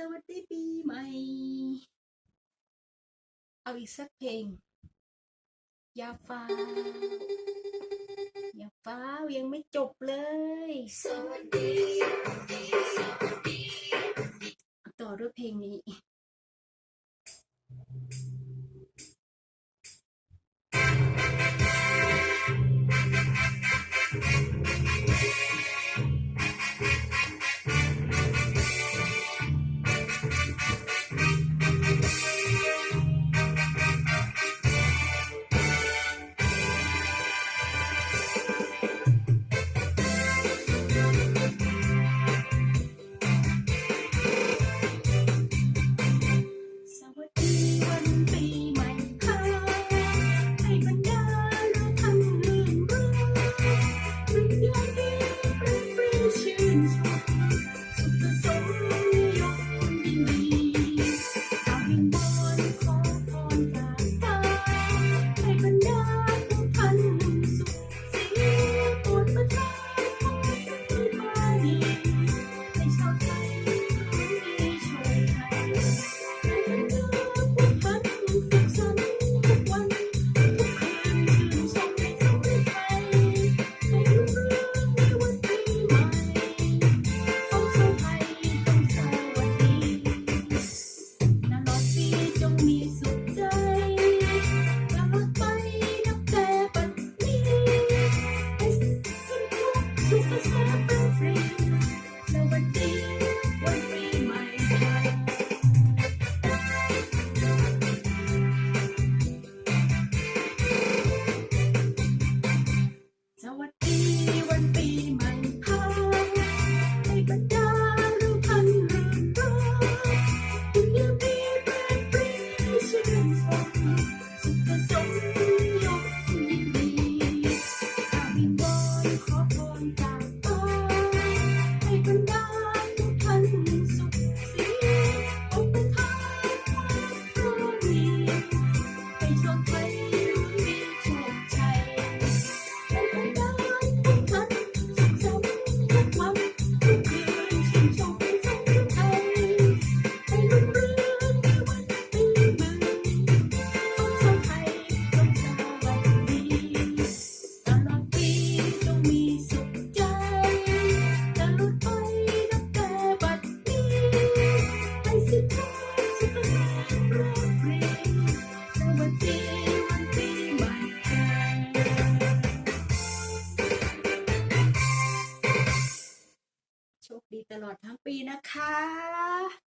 สวัสดีปีใหม่ เอาอีกสักเพลง ยาฟ้า ยาฟ้ายังไม่จบเลย สวัสดีต่อด้วยเพลงนี้ วัสดีวันปีใหม่ โชคดีตลอดทั้งปีนะคะ